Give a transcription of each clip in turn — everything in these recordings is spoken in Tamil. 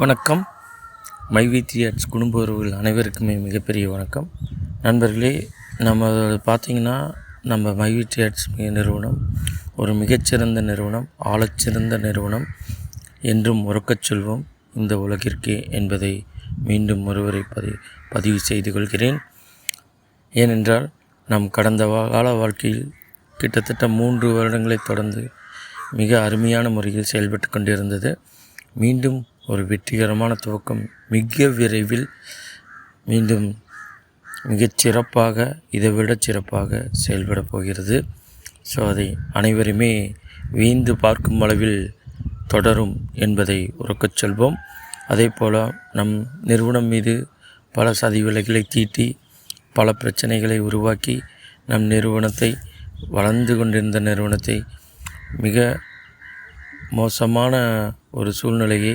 வணக்கம். மைவி த்ரீ குடும்ப உறவுகள் அனைவருக்குமே மிகப்பெரிய வணக்கம். நண்பர்களே நம்ம பார்த்திங்கன்னா நம்ம மைவி த்ரீ நிறுவனம் ஒரு மிகச்சிறந்த நிறுவனம் ஆழச்சிறந்த நிறுவனம் என்றும் உறக்கச் சொல்வோம் இந்த உலகிற்கே என்பதை மீண்டும் ஒருவரை பதி பதிவு செய்து கொள்கிறேன். ஏனென்றால் நம் கடந்த கால வாழ்க்கையில் கிட்டத்தட்ட மூன்று வருடங்களை தொடர்ந்து மிக அருமையான முறையில் செயல்பட்டு கொண்டிருந்தது. மீண்டும் ஒரு வெற்றிகரமான துவக்கம். மிக விரைவில் மீண்டும் மிகச் சிறப்பாக இதை விட சிறப்பாக செயல்பட போகிறது. ஸோ அதை அனைவருமே வீந்து பார்க்கும் அளவில் தொடரும் என்பதை உறக்கச் சொல்வோம். அதே போல் நம் நிறுவனம் மீது பல சதி விலைகளை தீட்டி பல பிரச்சனைகளை உருவாக்கி நம் நிறுவனத்தை வளர்ந்து கொண்டிருந்த நிறுவனத்தை மிக மோசமான ஒரு சூழ்நிலையை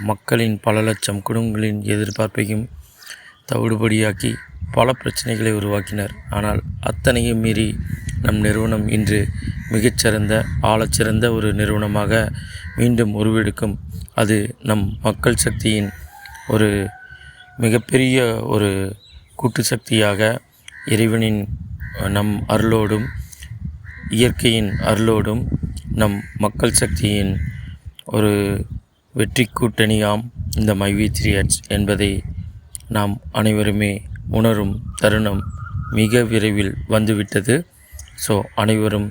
மக்களின் பல லட்சம் குடும்பங்களின் எதிர்பார்ப்பையும் தவிடுபடியாக்கி பல பிரச்சனைகளை உருவாக்கினர். ஆனால் அத்தனையும் மீறி நம் நிறுவனம் இன்று மிகச்சிறந்த ஆழச்சிறந்த ஒரு நிறுவனமாக மீண்டும் உருவெடுக்கும். அது நம் மக்கள் சக்தியின் ஒரு மிகப்பெரிய ஒரு கூட்டு சக்தியாக இறைவனின் நம் அருளோடும் இயற்கையின் அருளோடும் நம் மக்கள் சக்தியின் ஒரு வெற்றி கூட்டணியாம் இந்த மை வி த்ரீ என்பதை நாம் அனைவருமே உணரும் தருணம் மிக விரைவில் வந்துவிட்டது. ஸோ அனைவரும்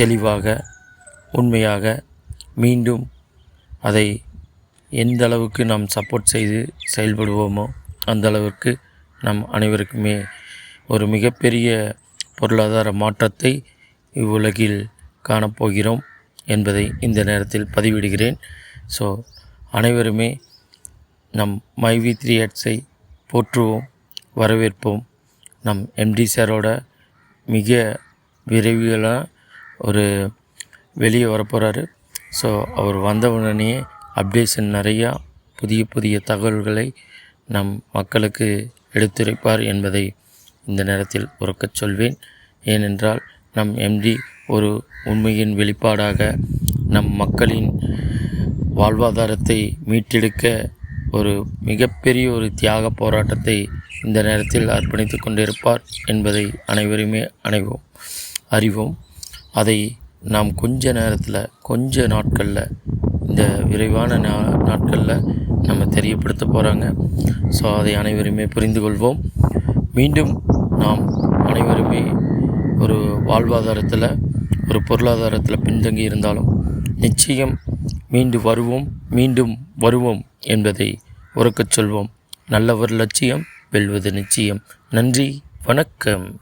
தெளிவாக உண்மையாக மீண்டும் அதை எந்த அளவுக்கு நாம் சப்போர்ட் செய்து செயல்படுவோமோ அந்த அளவுக்கு நம் அனைவருக்குமே ஒரு மிகப்பெரிய பொருளாதார மாற்றத்தை இவ்வுலகில் காணப்போகிறோம். என்பதை இந்த நேரத்தில் பதிவிடுகிறேன். ஸோ அனைவருமே நம் மைவி த்ரீ ஹட்ஸை போற்றுவோம் வரவேற்போம். நம் எம்டி சாரோட மிக விரைவில் ஒரு வெளியே வரப்போகிறாரு ஸோ அவர் வந்த உடனே அப்டேஷன் நிறையா புதிய புதிய தகவல்களை நம் மக்களுக்கு எடுத்துரைப்பார் என்பதை இந்த நேரத்தில் உறக்கச் சொல்வேன். ஏனென்றால் நம் எம்டி ஒரு உண்மையின் வெளிப்பாடாக நம் மக்களின் வாழ்வாதாரத்தை மீட்டெடுக்க ஒரு மிகப்பெரிய ஒரு தியாக போராட்டத்தை இந்த நேரத்தில் அர்ப்பணித்து கொண்டிருப்பார் என்பதை அனைவருமே அனைவோம் அறிவோம். அதை நாம் கொஞ்ச நேரத்தில் கொஞ்ச நாட்களில் இந்த விரைவான நா நாட்களில் நம்ம தெரியப்படுத்த போகிறாங்க ஸோ அதை அனைவருமே புரிந்து கொள்வோம். மீண்டும் நாம் அனைவருமே ஒரு வாழ்வாதாரத்தில் ஒரு பொருளாதாரத்தில் பின்தங்கி இருந்தாலும் நிச்சயம் மீண்டு வருவோம் மீண்டும் வருவோம் என்பதை உறக்கச் சொல்வோம். நல்லவர் லட்சியம் வெல்வது நிச்சயம். நன்றி வணக்கம்.